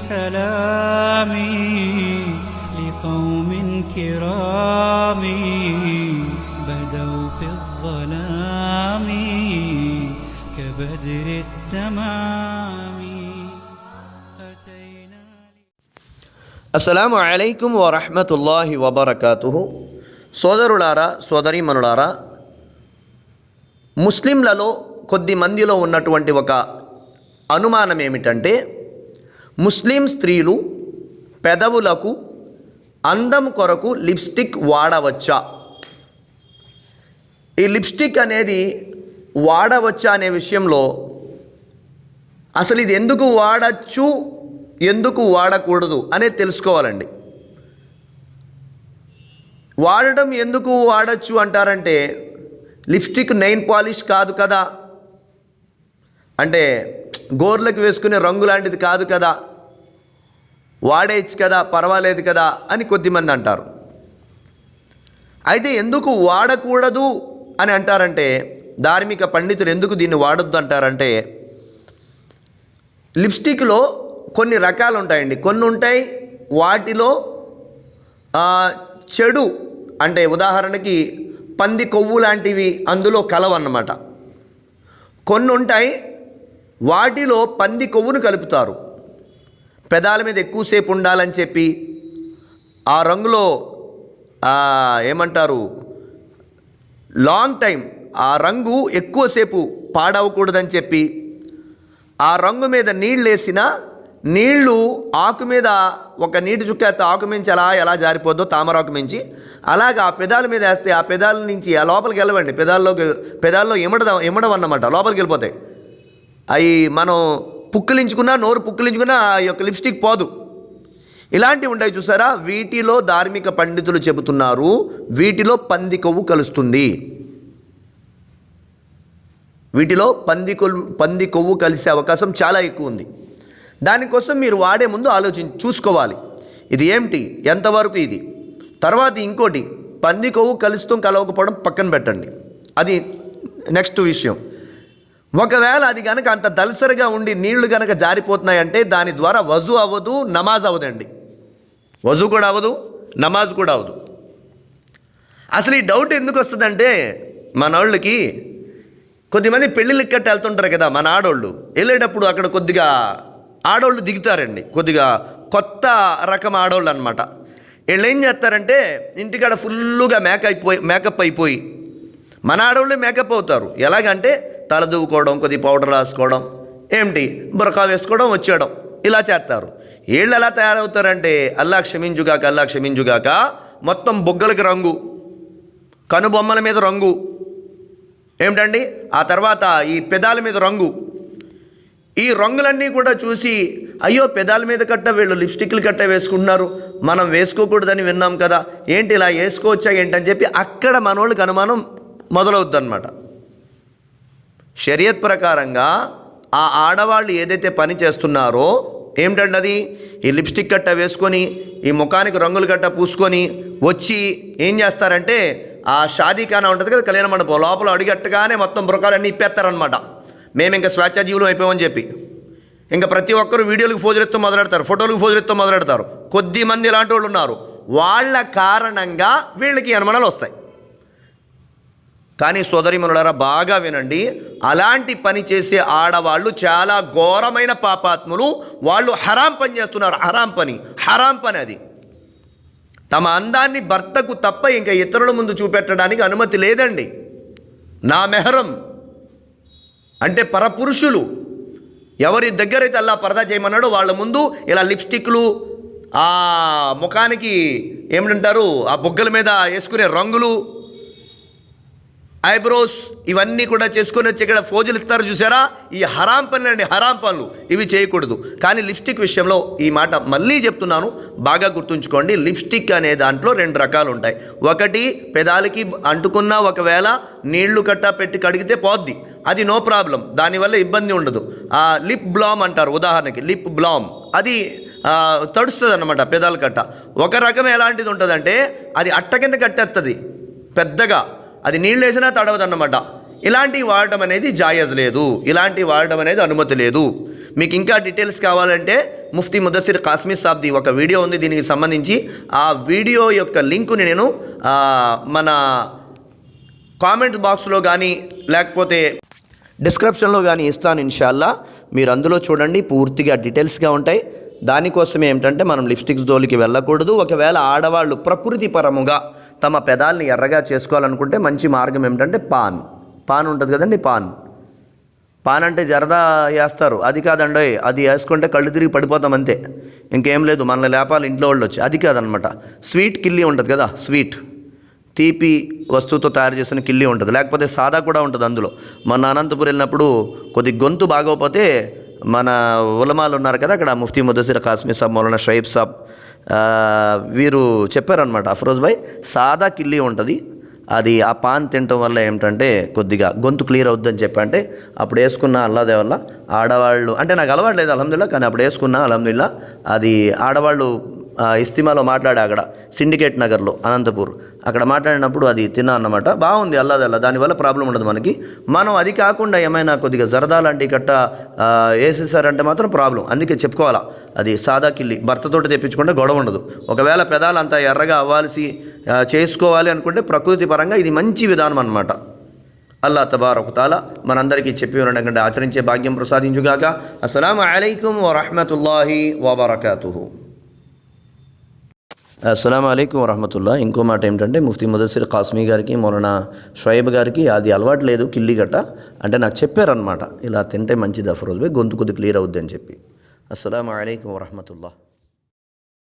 سلامي لقوم كرام بدوا في الظلام كبدر التمام أتينا అస్సలాము అలైకుం వరహమతుల్లాహి వబర్కాతుహు సోదరులారా సోదరీమణులారా ముస్లింలలో కొద్ది మందిలో ఉన్నటువంటి ఒక అనుమానం ఏమిటంటే ముస్లిం స్త్రీలు పెదవులకు అందం కొరకు లిప్స్టిక్ వాడవచ్చా? ఈ లిప్స్టిక్ అనేది వాడవచ్చా అనే విషయంలో అసలు ఇది ఎందుకు వాడచ్చు ఎందుకు వాడకూడదు అనేది తెలుసుకోవాలండి. వాడడం ఎందుకు వాడచ్చు అంటారంటే లిప్స్టిక్ నెయిన్ పాలిష్ కాదు కదా. అంటే గోర్లకు వేసుకునే రంగు లాంటిది కాదు కదా. వాడేయచ్చు కదా పర్వాలేదు కదా అని కొద్దిమంది అంటారు. అయితే ఎందుకు వాడకూడదు అని అంటారంటే ధార్మిక పండితులు ఎందుకు దీన్ని వాడొద్దు అంటారంటే లిప్స్టిక్లో కొన్ని రకాలు ఉంటాయండి. కొన్ని ఉంటాయి వాటిలో చెడు అంటే ఉదాహరణకి పంది కొవ్వు లాంటివి అందులో కలవన్నమాట. కొన్ని ఉంటాయి వాటిలో పంది కొవ్వును కలుపుతారు. పెదాల మీద ఎక్కువసేపు ఉండాలని చెప్పి ఆ రంగులో ఏమంటారు? లాంగ్ టైం ఆ రంగు ఎక్కువసేపు పాడవకూడదని చెప్పి ఆ రంగు మీద నీళ్ళు వేసిన నీళ్ళు ఆకు మీద ఒక నీటి చుక్క ఆకు మించి అలా ఎలా జారిపోద్దో తామరాకు మించి అలాగే ఆ పెదాల మీద వేస్తే ఆ పెదాల నుంచి ఆ లోపలికి వెళ్ళవండి. పెదాల్లోకి పెదాల్లో ఇమడదాం ఇమడం అన్నమాట. లోపలికి వెళ్ళిపోతాయి. అవి మనం పుక్కిలించుకున్నా నోరు పుక్కిలించుకున్నా ఆ యొక్క లిప్స్టిక్ పోదు. ఇలాంటివి ఉంటాయి చూసారా? వీటిలో ధార్మిక పండితులు చెబుతున్నారు వీటిలో పంది కొవ్వు కలుస్తుంది. వీటిలో పంది కొవ్వు పంది కొవ్వు కలిసే అవకాశం చాలా ఎక్కువ ఉంది. దానికోసం మీరు వాడే ముందు ఆలోచించి చూసుకోవాలి. ఇది ఏమిటి? ఎంతవరకు ఇది? తర్వాత ఇంకోటి పంది కొవ్వు కలుస్తూ కలవకపోవడం పక్కన పెట్టండి. అది నెక్స్ట్ విషయం. ఒకవేళ అది కనుక అంత దలసరిగా ఉండి నీళ్ళు కనుక జారిపోతున్నాయంటే దాని ద్వారా వజు అవ్వదు నమాజ్ అవ్వదండి. వజు కూడా అవ్వదు నమాజ్ కూడా అవ్వదు. అసలు ఈ డౌట్ ఎందుకు వస్తుందంటే మన వాళ్ళకి కొద్దిమంది పెళ్ళిళ్ళకి కట్టి వెళ్తుంటారు కదా మన ఆడోళ్ళు. వెళ్ళేటప్పుడు అక్కడ కొద్దిగా ఆడోళ్ళు దిగుతారండి. కొద్దిగా కొత్త రకం ఆడోళ్ళు అనమాట వీళ్ళు ఏం చేస్తారంటే ఇంటికాడ ఫుల్లుగా మేక అయిపోయి మేకప్ అయిపోయి మన ఆడవాళ్ళే మేకప్ అవుతారు. ఎలాగంటే తల దువ్వుకోవడం కొద్ది పౌడర్ రాసుకోవడం ఏమిటి? బురకా వేసుకోవడం వచ్చేయడం. ఇలా చేస్తారు. వీళ్ళు ఎలా తయారవుతారంటే అల్లా క్షమించుగాక అల్లా క్షమించుగాక మొత్తం బొగ్గలకి రంగు. కనుబొమ్మల మీద రంగు. ఏమిటండి? ఆ తర్వాత ఈ పెదాల మీద రంగు. ఈ రంగులన్నీ కూడా చూసి అయ్యో పెదాల మీద కట్ట వీళ్ళు లిప్స్టిక్లు కట్ట వేసుకుంటున్నారు. మనం వేసుకోకూడదని విన్నాం కదా. ఏంటి ఇలా వేసుకోవచ్చా ఏంటని చెప్పి అక్కడ మనోళ్ళకి అనుమానం మొదలవుద్ది అనమాట షరియత్ ప్రకారంగా ఆ ఆడవాళ్ళు ఏదైతే పని చేస్తున్నారో ఏమిటండి అది ఈ లిప్స్టిక్ కట్ట వేసుకొని ఈ ముఖానికి రంగులు కట్ట పూసుకొని వచ్చి ఏం చేస్తారంటే ఆ షాదీఖానా ఉంటుంది కదా కళ్యాణ మండపం లోపల అడిగట్టగానే మొత్తం బురకాలన్నీ ఇప్పేస్తారనమాట మేము ఇంకా స్వేచ్ఛాజీవులం అయిపోయామని చెప్పి. ఇంకా ప్రతి ఒక్కరు వీడియోలకు ఫోజులెత్తు మొదలెడతారు ఫోటోలకు ఫోజులెత్తు మొదలెడతారు. కొద్ది మంది ఇలాంటి వాళ్ళు ఉన్నారు. వాళ్ళ కారణంగా వీళ్ళకి అనుమానాలు వస్తాయి. కానీ సోదరిమనులారా బాగా వినండి. అలాంటి పని చేసే ఆడవాళ్ళు చాలా ఘోరమైన పాపాత్ములు. వాళ్ళు హరాం పని చేస్తున్నారు. హరాం పని. హరాం పని అది. తమ అందాన్ని భర్తకు తప్ప ఇంకా ఇతరుల ముందు చూపెట్టడానికి అనుమతి లేదండి. నా మెహరం. అంటే పరపురుషులు. ఎవరి దగ్గరైతే అలా పరదా చేయమన్నాడో వాళ్ళ ముందు ఇలా లిప్స్టిక్లు ఆ ముఖానికి ఏమిటంటారు ఆ బొగ్గల మీద వేసుకునే రంగులు ఐబ్రోస్ ఇవన్నీ కూడా చేసుకొని వచ్చి ఇక్కడ ఫోజులు ఇస్తారు చూసారా? ఈ హరాం పనులు అండి హరాం పనులు. ఇవి చేయకూడదు. కానీ లిప్స్టిక్ విషయంలో ఈ మాట మళ్ళీ చెప్తున్నాను. బాగా గుర్తుంచుకోండి లిప్స్టిక్ అనే దాంట్లో రెండు రకాలు ఉంటాయి. ఒకటి పెదాలకి అంటుకున్న ఒకవేళ నీళ్ళు కట్ట పెట్టి కడిగితే పోద్ది. అది నో ప్రాబ్లం. దానివల్ల ఇబ్బంది ఉండదు. ఆ లిప్ బ్లామ్ అంటారు ఉదాహరణకి లిప్ బ్లామ్. అది తడుస్తుంది అనమాట పెదాల కట్ట. ఒక రకం ఎలాంటిది ఉంటుందంటే అది అట్ట కింద కట్టేస్తుంది పెద్దగా. అది నీళ్ళు వేసినా తడవదన్నమాట. ఇలాంటివి వాడటం అనేది జాయజ్ లేదు. ఇలాంటివి వాడటం అనేది అనుమతి లేదు. మీకు ఇంకా డీటెయిల్స్ కావాలంటే ముఫ్తీ ముదస్సిర్ కాశ్మీర్ సాబ్ది ఒక వీడియో ఉంది. దీనికి సంబంధించి ఆ వీడియో యొక్క లింకుని నేను మన కామెంట్ బాక్స్లో కానీ లేకపోతే డిస్క్రిప్షన్లో కానీ ఇస్తాను ఇన్షాల్లా. మీరు అందులో చూడండి. పూర్తిగా డీటెయిల్స్గా ఉంటాయి. దానికోసం ఏమిటంటే మనం లిప్స్టిక్స్ జోలికి వెళ్ళకూడదు. ఒకవేళ ఆడవాళ్ళు ప్రకృతి పరముగా తమ పెదాలని ఎర్రగా చేసుకోవాలనుకుంటే మంచి మార్గం ఏమిటంటే పాన్. పాన్ ఉంటుంది కదండి పాన్. పాన్ అంటే జరదా వేస్తారు. అది కాదండి అది వేసుకుంటే కళ్ళు తిరిగి పడిపోతాం అంతే. ఇంకేం లేదు మనల్ని లేపాలి ఇంట్లో వాళ్ళు వచ్చి. అది కాదనమాట. స్వీట్ కిల్లీ ఉంటుంది కదా స్వీట్. తీపి వస్తువుతో తయారు చేసిన కిల్లీ ఉంటుంది. లేకపోతే సాదా కూడా ఉంటుంది అందులో. మన అనంతపురం వెళ్ళినప్పుడు కొద్ది గొంతు బాగోకపోతే మన ఉలమాలు ఉన్నారు కదా అక్కడ ముఫ్తీ ముదసిర్ కాశ్మీర్ సాబ్ మౌలానా షైబ్ సాబ్ వీరు చెప్పారనమాట అఫరోజ్ భాయ్ సాదా కిల్లీ ఉంటుంది. అది ఆ పాన్ తినటం వల్ల ఏమిటంటే కొద్దిగా గొంతు క్లియర్ అవుద్దని చెప్పి. అంటే అప్పుడు వేసుకున్న అల్లాదే వల్ల ఆడవాళ్ళు అంటే నాకు అలవాటు లేదు అలహమ్దుల్లా కానీ అప్పుడు వేసుకున్న అలహమ్దుల్లా అది ఆడవాళ్ళు ఇస్తిమాలో మాట్లాడే అక్కడ సిండికేట్ నగర్లో అనంతపూర్. అక్కడ మాట్లాడినప్పుడు అది తిన్నా అన్నమాట. బాగుంది అల్లాదల్లా దానివల్ల ప్రాబ్లం ఉండదు మనకి. మనం అది కాకుండా ఏమైనా కొద్దిగా జరదా లాంటి కట్ట వేసేసారంటే మాత్రం ప్రాబ్లం. అందుకే చెప్పుకోవాలా అది సాదా కిల్లి. భర్తతోటి తెప్పించుకుంటే గొడవ ఉండదు. ఒకవేళ పెదాలంతా ఎర్రగా అవ్వాల్సి చేసుకోవాలి అనుకుంటే ప్రకృతి పరంగా ఇది మంచి విధానం అన్నమాట. అల్లా తబారక్ తాలా మనందరికీ చెప్పి ఉండకంటే ఆచరించే భాగ్యం ప్రసాదించుగాక. అస్సలం అలైకుం వరహమతుల్లాహి వబర్కూ అస్సలం అయికు వరహమతుల్లా ఇంకో మాట ఏమిటంటే ముఫ్తీ ముదసిర్ కాస్మీ గారికి మౌలానా షోయబ్ గారికి అది అలవాటు లేదు కిల్లి గట్ట. అంటే నాకు చెప్పారనమాట ఇలా తింటే మంచిది అఫరోజ్ భాయ్ గొంతు కొద్ది క్లియర్ అవుద్ది అని చెప్పి. అస్సలం అయికు వరహమతుల్లా